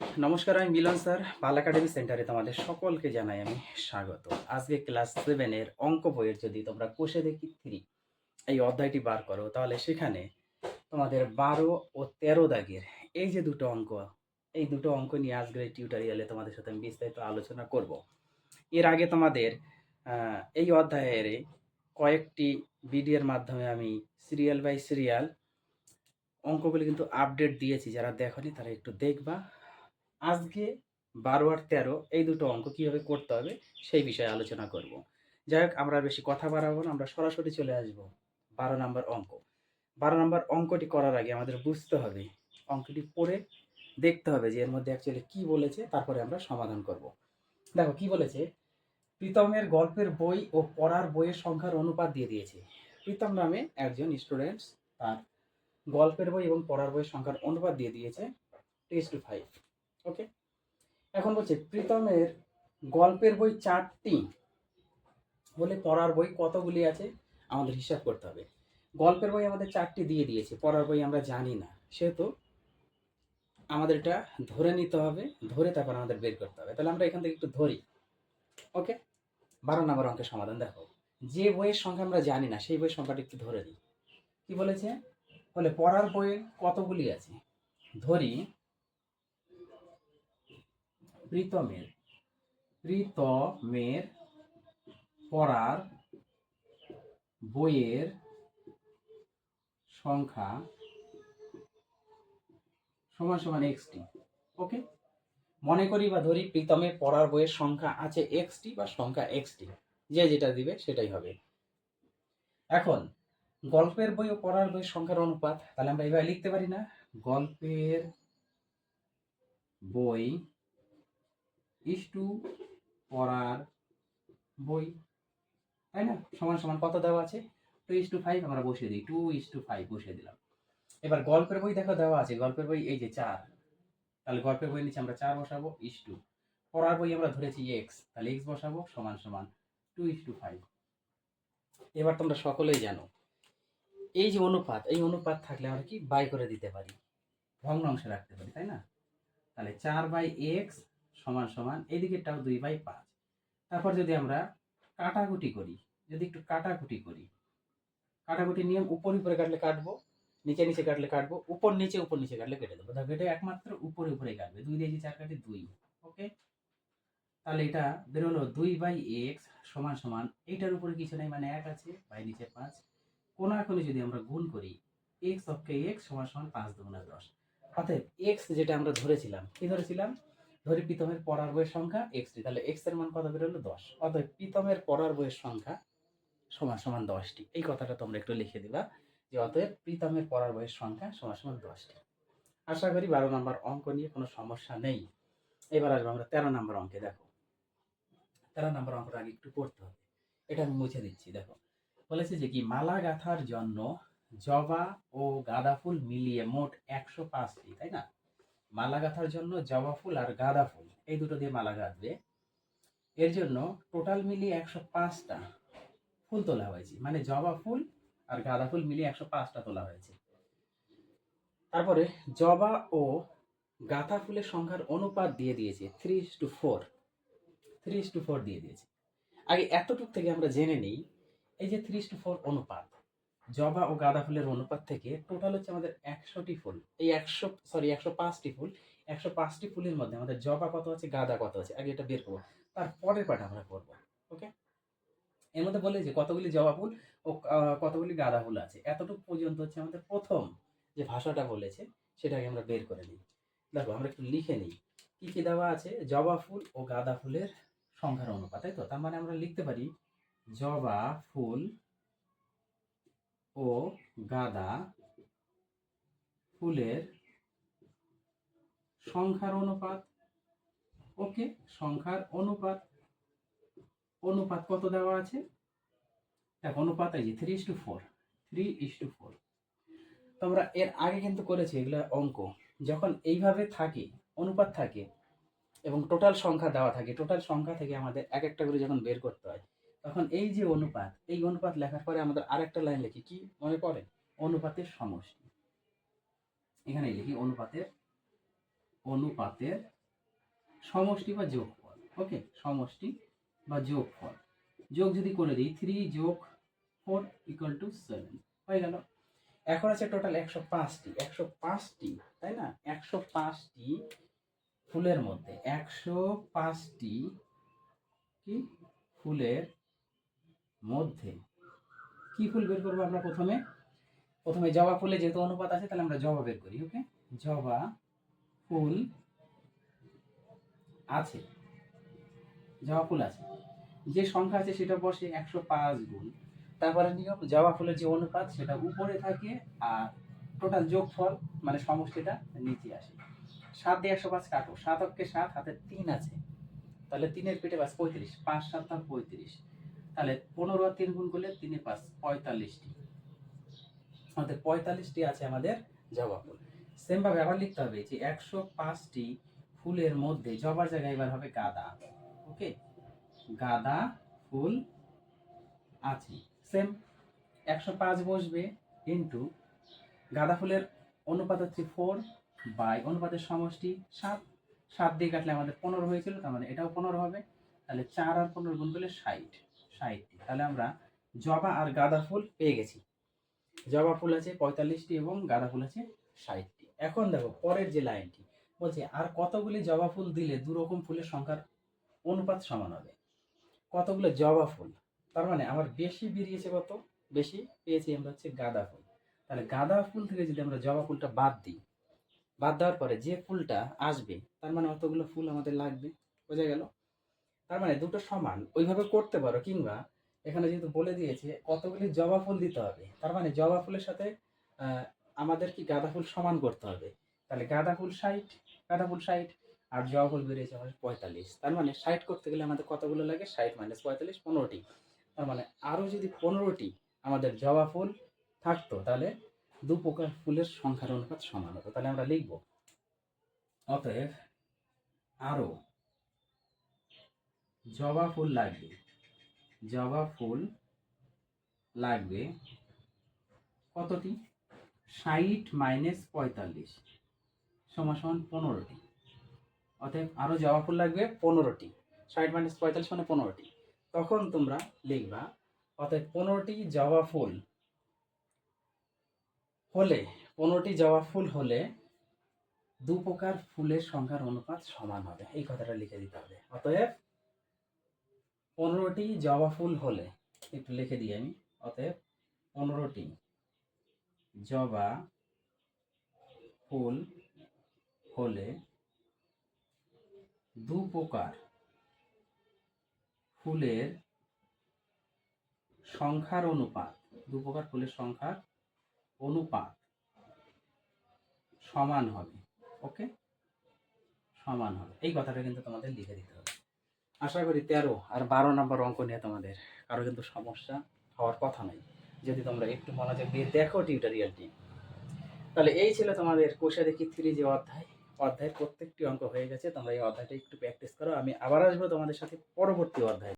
নমস্কার, আমি মিলন স্যার পাল একাডেমি সেন্টারে তোমাদের সকলকে জানাই আমি স্বাগত। আজকে ক্লাস সেভেনের অঙ্ক বইয়ের যদি তোমরা কোষে দেখি থ্রি এই অধ্যায়টি বার করো, তাহলে সেখানে তোমাদের বারো ও তেরো দাগের এই যে দুটো অঙ্ক, এই দুটো অঙ্ক নিয়ে আজকের এই টিউটোরিয়ালে তোমাদের সাথে আমি বিস্তারিত আলোচনা করব। এর আগে তোমাদের এই অধ্যায়ের কয়েকটি ভিডিওর মাধ্যমে আমি সিরিয়াল বাই সিরিয়াল অঙ্কগুলি কিন্তু আপডেট দিয়েছি, যারা দেখনি তারা একটু দেখবা। আজকে বারো আর তেরো, এই দুটো অঙ্ক কীভাবে করতে হবে সেই বিষয়ে আলোচনা করব। যাই হোক, আমরা বেশি কথা বাড়াবো না, আমরা সরাসরি চলে আসব বারো নম্বর অঙ্ক। বারো নম্বর অঙ্কটি করার আগে আমাদের বুঝতে হবে, অঙ্কটি পড়ে দেখতে হবে যে এর মধ্যে অ্যাকচুয়ালি কি বলেছে, তারপরে আমরা সমাধান করব। দেখো, কি বলেছে? প্রীতমের গল্পের বই ও পড়ার বইয়ের সংখ্যার অনুপাত দিয়ে দিয়েছে। প্রীতম নামে একজন স্টুডেন্টস তার গল্পের বই এবং পড়ার বইয়ের সংখ্যার অনুপাত দিয়ে দিয়েছে টেস টু ফাইভ ওকে? এখন বলছে, প্রীতমের গল্পের বই চারটি বলে পড়ার বই কতগুলি আছে আমাদের হিসাব করতে হবে। গল্পের বই আমাদের চারটি দিয়ে দিয়েছে, পড়ার বই আমরা জানি না। সেহেতু আমাদের এটা ধরে নিতে হবে, ধরে তারপর আমাদের বের করতে হবে। তাহলে আমরা এখান থেকে একটু ধরি, ওকে? বারো নম্বর অঙ্কের সমাধান, দেখো। যে বইয়ের সংখ্যা আমরা জানি না, সেই বইয়ের সংখ্যাটা একটু ধরে নিই। কি বলেছে? বলে পড়ার বইয়ে কতগুলি আছে? ধরি প্রীতমের। প্রীতমের পড়ার বইয়ের সংখ্যা সমান সমান এক্সটি ওকে মনে করি বা ধরি প্রীতমের পড়ার বইয়ের সংখ্যা আছে এক্সটি বা সংখ্যা এক্সটি যে যেটা দিবে সেটাই হবে। এখন, গল্পের বই ও পড়ার বইয়ের সংখ্যার অনুপাত, তাহলে আমরা এইভাবে লিখতে পারি না। গল্পের বই টু পড়ার বই, তাই না? সমান সমান কত দেওয়া আছে? টু ইস টু ফাইভ আমরা বসিয়ে দিই টু ইস টু ফাইভ বসিয়ে দিলাম। এবার গল্পের বই দেখো দেওয়া আছে, গল্পের বই এই যে চার। তাহলে গল্পের বই নিচে আমরা চার বসাবো ইস টু পড়ার বই আমরা ধরেছি এক্স তাহলে এক্স বসাবো, সমান সমান টু ইস টু ফাইভ এবার তোমরা সকলেই জানো, এই যে অনুপাত, এই অনুপাত থাকলে আমরা কি? বাই করে দিতে পারি। ভগ্নাংশে রাখতে পারি, তাই না? তাহলে চার বাই এক্স সমান সমান এদিকেরটাও দুই বাই পাঁচ। তারপর যদি আমরা কাটাকুটি করি, যদি একটু কাটাকুটি করি কাটাকুটি নিয়ম উপর উপরে কাটলে কাটবো, নিচে নিচে কাটলে কাটবো, উপর নিচে উপর নিচে কাটলে কেটে দেবো। এটা একমাত্র উপরে উপরে কাটবে, দুই দিয়েছি চার কাটে দুই ওকে তাহলে এটা বেরোলো দুই বাই এক্স সমান সমান, এইটার উপরে কিছু নেই মানে এক আছে, বাই নিচে পাঁচ। কোনাকুনি যদি আমরা গুণ করি এক্স অক্ষে এক্স সমান সমান পাঁচ দুগুণা দশ। অতএব এক্স যেটা আমরা ধরেছিলাম, কি ধরেছিলাম? ধরি প্রীতমের পড়ার বইয়ের সংখ্যা এক্স এক্সটি তাহলে এক্সের মান কত বেরোলো দশ। অতএব প্রীতমের পড়ার বইয়ের সংখ্যা সমান সমান দশটি এই কথাটা তোমরা একটু লিখে দিবা যে অতএব প্রীতমের পড়ার বইয়ের সংখ্যা সমান সমান দশটি আশা করি বারো নম্বর অঙ্ক নিয়ে কোনো সমস্যা নেই। এবার আসব আমরা তেরো নম্বর অঙ্কে, দেখো। তেরো নম্বর অঙ্কটা আগে একটু করতে হবে। এটা আমি মুছে দিচ্ছি, দেখো। বলেছে যে কি মালা গাঁথার জন্য জবা ও গাঁদা ফুল মিলিয়ে মোট একশো পাঁচটি তাই না? মালা গাঁথার জন্য জবা ফুল আর গাঁদা ফুল, এই দুটো দিয়ে মালা গাঁথবে। এর জন্য টোটাল মিলিয়ে একশো পাঁচটা ফুল তোলা হয়েছে। মানে জবা ফুল আর গাঁদা ফুল মিলিয়ে একশো পাঁচটা তোলা হয়েছে। তারপরে জবা ও গাঁথা ফুলের সংখ্যার অনুপাত দিয়ে দিয়েছে three two four three two four দিয়ে দিয়েছে। আগে এতটুক থেকে আমরা জেনে নিই, এই যে থ্রি টু ফোর অনুপাত। জবা ও গাঁদা ফুলের অনুপাত থেকে টোটাল হচ্ছে আমাদের একশোটি ফুল। এই একশো সরি একশো পাঁচটি ফুল। একশো পাঁচটি ফুলের মধ্যে আমাদের জবা কত আছে, গাঁদা কত আছে? আগে এটা বের করব। তারপরের পাঠ আমরা করব ওকে এর মধ্যে বলে যে কতগুলি জবা ফুল ও কতগুলি গাঁদা ফুল আছে? এতটুকু পর্যন্ত হচ্ছে আমাদের প্রথম যে ভাষাটা বলেছে সেটাকে আমরা বের করে নিই। দেখো, আমরা একটু লিখে নিই। কি কি দেওয়া আছে? জবা ফুল ও গাঁদা ফুলের সংখ্যার অনুপাত, তাই তো? তার মানে আমরা লিখতে পারি জবা ফুল ও গাঁদা ফুলের সংখ্যার অনুপাত। ওকে, সংখ্যার অনুপাত। অনুপাত কত দেওয়া আছে? দেখো, অনুপাত যে three is to four three is to four তোমরা এর আগে কিন্তু করেছি এগুলো অঙ্ক। যখন এইভাবে থাকে, অনুপাত থাকে এবং টোটাল সংখ্যা দেওয়া থাকে টোটাল সংখ্যা থেকে আমাদের এক একটা করে যখন বের করতে হয় তখন এই যে অনুপাত, এই অনুপাত লেখার পরে আমাদের আরেকটা লাইন লিখি, কি মনে পড়ে? অনুপাতের সমষ্টি। এখানে লিখি, অনুপাতের অনুপাতের সমষ্টি বা যোগফল, ওকে? সমষ্টি বা যোগফল। যোগ যদি করে দিই থ্রি যোগ ফোর ইকুয়াল টু সেভেন হয়ে গেল। এখন আছে টোটাল একশো পাঁচটি একশো পাঁচটি, তাই না? একশো পাঁচটি ফুলের মধ্যে, একশো পাঁচটি কি? ফুলের মধ্যে। কি ফুল বের করব আমরা প্রথমে? প্রথমে জবা ফুলে যেহেতু অনুপাত আছে, তাহলে আমরা জবা বের করি ওকে জবা ফুল আছে। জবা ফুল আছে। যে সংখ্যা আছে সেটা বসে একশো পাঁচ গুণ। তারপরে নিয়ম জবা ফুলের যে অনুপাত, সেটা উপরে থাকে আর টোটাল যোগফল মানে সমষ্টিটা নিচে আসে। সাত দিয়ে একশো পাঁচ কাটো। সাত অক্ষে সাত, হাতে তিন আছে। তাহলে তিনের পেটে বাস পঁয়ত্রিশ। পাঁচ সাত পঁয়ত্রিশ। তাহলে পনেরো আর তিন গুণ করলে তিনে পাঁচ, পঁয়তাল্লিশটি। আমাদের পঁয়তাল্লিশটি আছে আমাদের জবা ফুল। সেম ভাবে আবার লিখতে হবে যে একশো পাঁচটি ফুলের মধ্যে জবার জায়গায় এবার হবে গাঁদা। ওকে? গাঁদা ফুল আছে। সেম একশো পাঁচ বসবে ইন্টু গাঁদা ফুলের অনুপাত হচ্ছে ফোর বাই অনুপাতের সমষ্টি সাত। সাত দিয়ে কাটলে আমাদের পনেরো হয়েছিল, তার মানে এটাও পনেরো হবে। তাহলে চার আর পনেরো গুণ করলে ষাট। ষাটটি। তাহলে আমরা জবা আর গাঁদা ফুল পেয়ে গেছি। জবা ফুল আছে পঁয়তাল্লিশটি এবং গাঁদা ফুল আছে ষাটটি। এখন দেখো পরের যে লাইনটি, বলছে, আর কতগুলি জবা ফুল দিলে দু রকম ফুলের সংখ্যার অনুপাত সমান হবে? কতগুলো জবা ফুল? তার মানে আমার বেশি বেরিয়েছে কত? বেশি পেয়েছি আমরা হচ্ছে গাঁদা ফুল। তাহলে গাঁদা ফুল থেকে যদি আমরা জবা ফুলটা বাদ দিই, বাদ দেওয়ার পরে যে ফুলটা আসবে, তার মানে অতগুলো ফুল আমাদের লাগবে। বোঝা গেল? তার মানে দুটো সমান। ওইভাবে করতে পারো কিংবা এখানে যেহেতু বলে দিয়েছে, কতগুলি জবা ফুল দিতে হবে? তার মানে জবা ফুলের সাথে আমাদের কি গাঁদা ফুল সমান করতে হবে? তাহলে গাঁদা ফুল ষাট, গাঁদা ফুল ষাট, আর জবা ফুল বেরিয়েছে আমাদের পঁয়তাল্লিশ। তার মানে ষাট করতে গেলে আমাদের কতগুলো লাগে? ষাট মাইনাস পঁয়তাল্লিশ, পনেরোটি। তার মানে আরও যদি পনেরোটি আমাদের জবা ফুল থাকতো, তাহলে দু প্রকার ফুলের সংখ্যার অনুপাত সমান হতো। তাহলে আমরা লিখব। অতএব আরও জবা ফুল লাগবে। জবা ফুল লাগবে কতটি? ষাট মাইনাস পঁয়তাল্লিশ সমান সমান পনেরোটি। অতএব আরও জবা ফুল লাগবে পনেরোটি। ষাট মাইনাস পঁয়তাল্লিশ মানে পনেরোটি। তখন তোমরা লিখবা, অতএব পনেরোটি জবা ফুল হলে, পনেরোটি জবা ফুল হলে দু প্রকার ফুলের সংখ্যার অনুপাত সমান হবে। এই কথাটা লিখে দিতে হবে। অতএব পনেরোটি জবা ফুল হলে, একটু লিখে দিই আমি, অতএব পনেরোটি জবা ফুল হলে দু প্রকার ফুলের সংখ্যার অনুপাত, দু প্রকার ফুলের সংখ্যার অনুপাত সমান হবে ওকে সমান হবে। এই কথাটা কিন্তু তোমাদের লিখে দিতে হবে। আশা করি তেরো আর বারো নম্বর অঙ্ক নিয়ে তোমাদের কারও কিন্তু সমস্যা হওয়ার কথা নাই। যদি তোমরা একটু মনোযোগ দিয়ে দেখো টিউটোরিয়ালটি তাহলে এই ছিল তোমাদের কোষা দেখি থ্রি যে অধ্যায়। অধ্যায়ের প্রত্যেকটি অঙ্ক হয়ে গেছে, তোমরা এই অধ্যায়টা একটু প্র্যাকটিস করো। আমি আবার আসব তোমাদের সাথে পরবর্তী অধ্যায়।